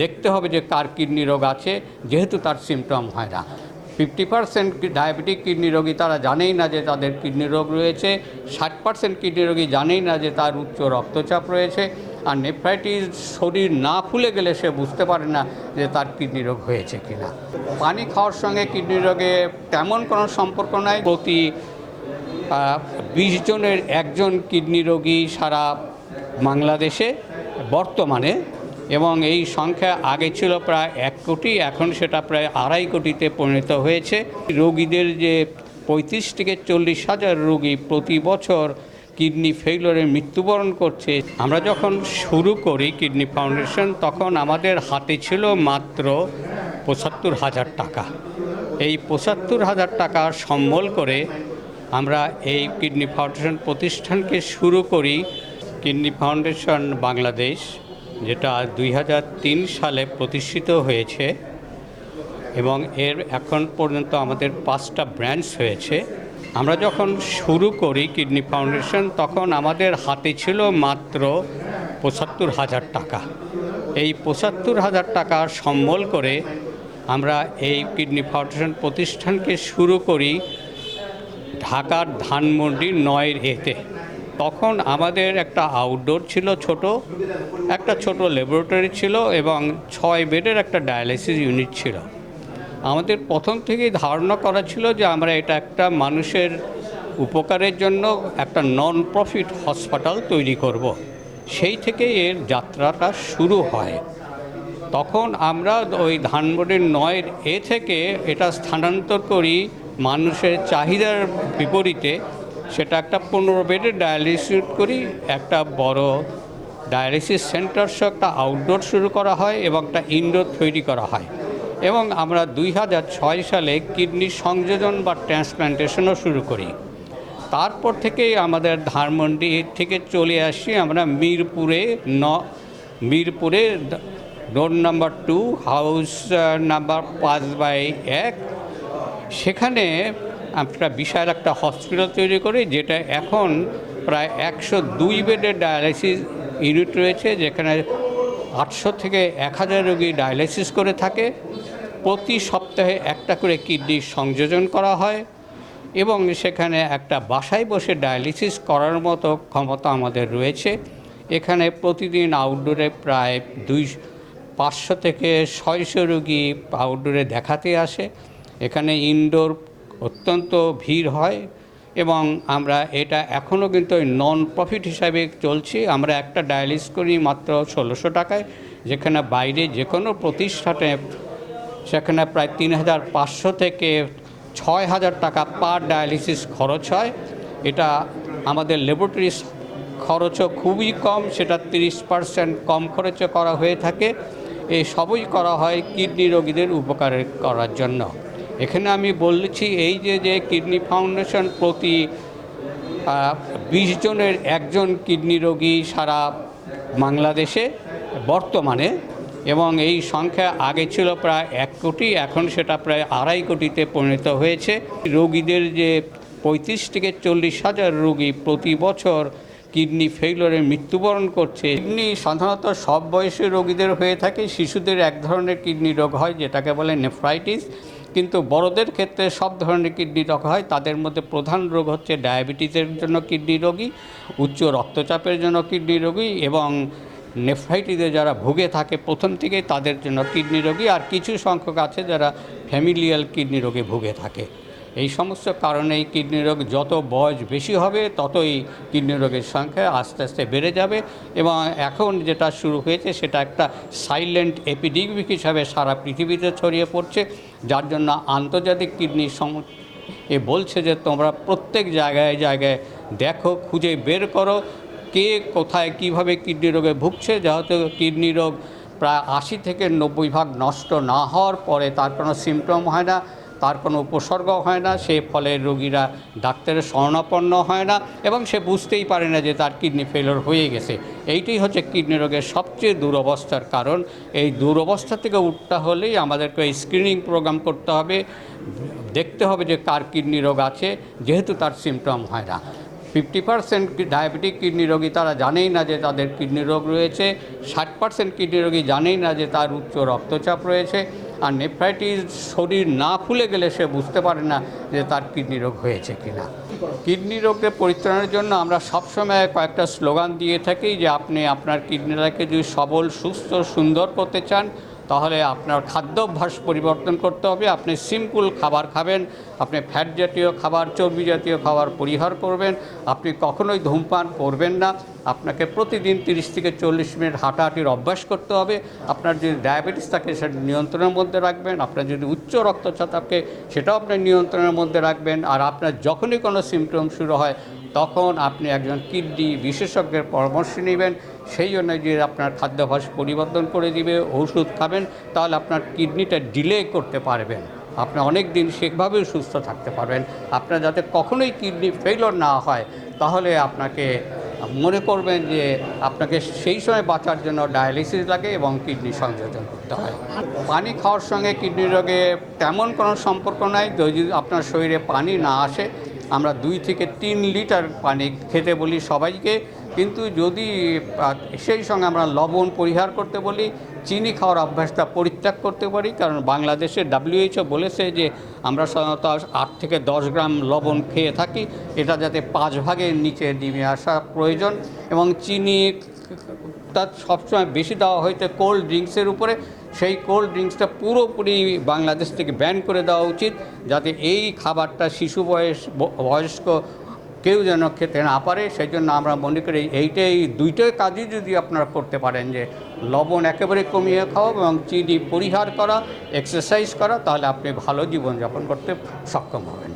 দেখতে হবে যে কার কিডনি রোগ আছে, যেহেতু তার সিমটম হয় না। ফিফটি পার্সেন্ট ডায়াবেটিক কিডনি রোগী তারা জানেই না যে তাদের কিডনি রোগ রয়েছে, ষাট পার্সেন্ট কিডনি রোগী জানেই না যে তার উচ্চ রক্তচাপ রয়েছে, আর নেফ্রাইটিস শরীর না ফুলে গেলে সে বুঝতে পারে না যে তার কিডনি রোগ হয়েছে কিনা। পানি খাওয়ার সঙ্গে কিডনি রোগে তেমন কোনো সম্পর্ক নাই। প্রতি বিশ জনের একজন কিডনি রোগী সারা বাংলাদেশে, বর্তমানে এবং এই সংখ্যা আগে ছিল প্রায় এক কোটি, এখন সেটা প্রায় আড়াই কোটিতে পরিণত হয়েছে। রোগীদের যে পঁয়ত্রিশ থেকে চল্লিশ হাজার রোগী প্রতি বছর কিডনি ফেইলরে মৃত্যুবরণ করছে। আমরা যখন শুরু করি কিডনি ফাউন্ডেশন, তখন আমাদের হাতে ছিল মাত্র পঁচাত্তর হাজার টাকা। এই পঁচাত্তর হাজার টাকা সম্বল করে আমরা এই কিডনি ফাউন্ডেশন প্রতিষ্ঠানকে শুরু করি। Kidney foundation Bangladesh. যেটা দুই হাজার তিন সালে প্রতিষ্ঠিত হয়েছে এবং এর এখন পর্যন্ত আমাদের পাঁচটা ব্রাঞ্চ হয়েছে। আমরা যখন শুরু করি কিডনি ফাউন্ডেশন, তখন আমাদের হাতে ছিল মাত্র পঁচাত্তর হাজার টাকা। এই পঁচাত্তর হাজার টাকা সম্বল করে আমরা এই কিডনি ফাউন্ডেশন প্রতিষ্ঠানকে শুরু করি ঢাকার ধানমন্ডির নয়ের এতে। তখন আমাদের একটা আউটডোর ছিল ছোট, একটা ছোট ল্যাবরেটরি ছিল এবং ছয় বেডের একটা ডায়ালিসিস ইউনিট ছিল। আমাদের প্রথম থেকেই ধারণা করা ছিল যে আমরা এটা একটা মানুষের উপকারের জন্য একটা নন প্রফিট হসপিটাল তৈরি করব। সেই থেকে এর যাত্রাটা শুরু হয়। তখন আমরা ওই ধানমন্ডির নয়ের এ থেকে এটা স্থানান্তর করি মানুষের চাহিদার বিপরীতে। সেটা একটা পনেরো বেডের ডায়ালিসিস করি, একটা বড় ডায়ালিসিস সেন্টার সহ একটা আউটডোর শুরু করা হয় এবং একটা ইনডোর তৈরি করা হয়। এবং আমরা দুই হাজার ছয় সালে কিডনি সংযোজন বা ট্রান্সপ্লান্টেশনও শুরু করি। তারপর থেকেই আমাদের ধানমন্ডি থেকে চলে আসি আমরা মিরপুরে ন, মিরপুরে road number two house number পাঁচ বাই এক। সেখানে একটা বিশাল একটা হসপিটাল তৈরি করি, যেটা এখন প্রায় একশো দুই বেডের ডায়ালিসিস ইউনিট রয়েছে, যেখানে আটশো থেকে এক হাজার রোগী ডায়ালিসিস করে থাকে। প্রতি সপ্তাহে একটা করে কিডনি সংযোজন করা হয় এবং সেখানে একটা বাসায় বসে ডায়ালিসিস করার মতো ক্ষমতা আমাদের রয়েছে। এখানে প্রতিদিন আউটডোরে প্রায় দুই, পাঁচশো থেকে ছয়শো রুগী আউটডোরে দেখাতে আসে। এখানে ইনডোর অত্যন্ত ভিড় হয় এবং আমরা এটা এখনও কিন্তু ওই নন প্রফিট হিসাবে চলছি। আমরা একটা ডায়ালিস করি মাত্র ষোলোশো টাকায়, যেখানে বাইরে যে কোনো প্রতিষ্ঠানে, সেখানে প্রায় তিন হাজার পাঁচশো থেকে ছয় হাজার টাকা পার ডায়ালিসিস খরচ হয়। এটা আমাদের ল্যাবরেটরি খরচও খুবই কম, সেটা তিরিশ পার্সেন্ট কম খরচে করা হয়ে থাকে। এই সবই করা হয় কিডনি রোগীদের উপকারে করার জন্য। এখানে আমি বলছি এই যে যে কিডনি ফাউন্ডেশন প্রতি বিশ জনের একজন কিডনি রোগী সারা বাংলাদেশে বর্তমানে এবং এই সংখ্যা আগে ছিল প্রায় এক কোটি, এখন সেটা প্রায় আড়াই কোটিতে পরিণত হয়েছে। রোগীদের যে পঁয়ত্রিশ থেকে চল্লিশ হাজার রোগী প্রতি বছর কিডনি ফেইলরে মৃত্যুবরণ করছে, কিডনি সাধারণত সব বয়সী রোগীদের হয়ে থাকে। শিশুদের এক ধরনের কিডনি রোগ হয়, যেটাকে বলে নেফ্রাইটিস। কিন্তু বড়দের ক্ষেত্রে সব ধরনের কিডনি রোগ হয়। তাদের মধ্যে প্রধান রোগ হচ্ছে ডায়াবেটিসের জন্য কিডনি রোগী, উচ্চ রক্তচাপের জন্য কিডনি রোগী এবং নেফাইটিসে যারা ভুগে থাকে প্রথম থেকেই তাদের জন্য কিডনি রোগী। আর কিছু সংখ্যক আছে যারা ফ্যামিলিয়াল কিডনি রোগে ভুগে থাকে। এই সমস্ত কারণে এই কিডনি রোগ যত বয়স বেশি হবে, ততই কিডনি রোগের সংখ্যা আস্তে আস্তে বেড়ে যাবে এবং এখন যেটা শুরু হয়েছে সেটা একটা সাইলেন্ট এপিডেমিক হিসাবে সারা পৃথিবীতে ছড়িয়ে পড়ছে, যার জন্য আন্তর্জাতিক কিডনি সম এ বলছে যে তোমরা প্রত্যেক জায়গায় জায়গায় দেখো, খুঁজে বের করো, কে কোথায় কীভাবে কিডনি রোগে ভুগছে, যেহেতু কিডনি রোগ প্রায় আশি থেকে নব্বই ভাগ নষ্ট না হওয়ার পরে তার কোনো সিমটম হয় না। তার কোনো উপসর্গ হয় না, সে ফলে রোগীরা ডাক্তারের শরণাপন্ন হয় না এবং সে বুঝতেই পারে না যে তার কিডনি ফেলোর হয়ে গেছে। এইটাই হচ্ছে কিডনি রোগের সবচেয়ে দুরবস্থার কারণ। এই দুরবস্থা থেকে উঠতে হলেই আমাদেরকে স্ক্রিনিং প্রোগ্রাম করতে হবে। দেখতে হবে যে কার কিডনি রোগ আছে, যেহেতু তার সিমটম হয় না। ফিফটি পার্সেন্ট ডায়াবেটিক কিডনি রোগী তারা জানেই না যে তাদের কিডনি রোগ রয়েছে, ষাট পার্সেন্ট কিডনি রোগী জানেই না যে তার উচ্চ রক্তচাপ রয়েছে। আর নেফ্রাইটিস শরীর না খুলে গেলে সে বুঝতে পারে না যে তার কিডনি রোগ হয়েছে কিনা। কিডনি রোগের পরিত্রাণের জন্য আমরা সবসময় কয়েকটা স্লোগান দিয়ে থাকি যে আপনি আপনার কিডনিটাকে যদি সবল, সুস্থ, সুন্দর করতে চান তাহলে আপনার খাদ্যাভ্যাস পরিবর্তন করতে হবে। আপনি সিম্পল খাবার খাবেন, আপনি ফ্যাট জাতীয় খাবার, চর্বি জাতীয় খাবার পরিহার করবেন। আপনি কখনোই ধূমপান করবেন না। আপনাকে প্রতিদিন তিরিশ থেকে চল্লিশ মিনিট হাঁটাহাঁটির অভ্যাস করতে হবে। আপনার যদি ডায়াবেটিস থাকে, সেটা নিয়ন্ত্রণের মধ্যে রাখবেন। আপনার যদি উচ্চ রক্তচাপ থাকে, সেটাও আপনি নিয়ন্ত্রণের মধ্যে রাখবেন। আর আপনার যখনই কোনো সিমটম শুরু হয় তখন আপনি একজন কিডনি বিশেষজ্ঞের পরামর্শ নেবেন, সেই জন্য যে আপনার খাদ্যাভ্যাস পরিবর্তন করে দিবে, ওষুধ খাবেন, তাহলে আপনার কিডনিটা ডিলে করতে পারবেন। আপনি অনেক দিন সেভাবেও সুস্থ থাকতে পারবেন। আপনার যাতে কখনোই কিডনি ফেইলর না হয়, তাহলে আপনাকে মনে করবেন যে আপনাকে সেই সময় বাঁচার জন্য ডায়ালিসিস লাগে এবং কিডনি সংযোজন করতে হয়। পানি খাওয়ার সঙ্গে কিডনি রোগে তেমন কোনো সম্পর্ক নাই, যদি আপনার শরীরে পানি না আসে আমরা দুই থেকে তিন লিটার পানি খেতে বলি সবাইকে। কিন্তু যদি সেই সঙ্গে আমরা লবণ পরিহার করতে বলি, চিনি খাওয়ার অভ্যাসটা পরিত্যাগ করতে পারি, কারণ বাংলাদেশে ডাব্লিউএইচও বলেছে যে আমরা সাধারণত আট থেকে দশ গ্রাম লবণ খেয়ে থাকি, এটা যাতে পাঁচ ভাগের নিচে নেমে আসা প্রয়োজন। এবং চিনি তার সবসময় বেশি দেওয়া হয়েছে কোল্ড ড্রিঙ্কসের উপরে। সেই কোল্ড ড্রিঙ্কসটা পুরোপুরি বাংলাদেশ থেকে ব্যান করে দেওয়া উচিত, যাতে এই খাবারটা শিশু বয়স বয়স্ক কেউ যেন খেতে না পারে। সেই জন্য আমরা মনে করি এইটাই দুইটাই কাজই যদি আপনারা করতে পারেন যে লবণ একেবারে কমিয়ে খাওয়া এবং চিনি পরিহার করা এক্সারসাইজ করা, তাহলে আপনি ভালো জীবনযাপন করতে সক্ষম হবেন।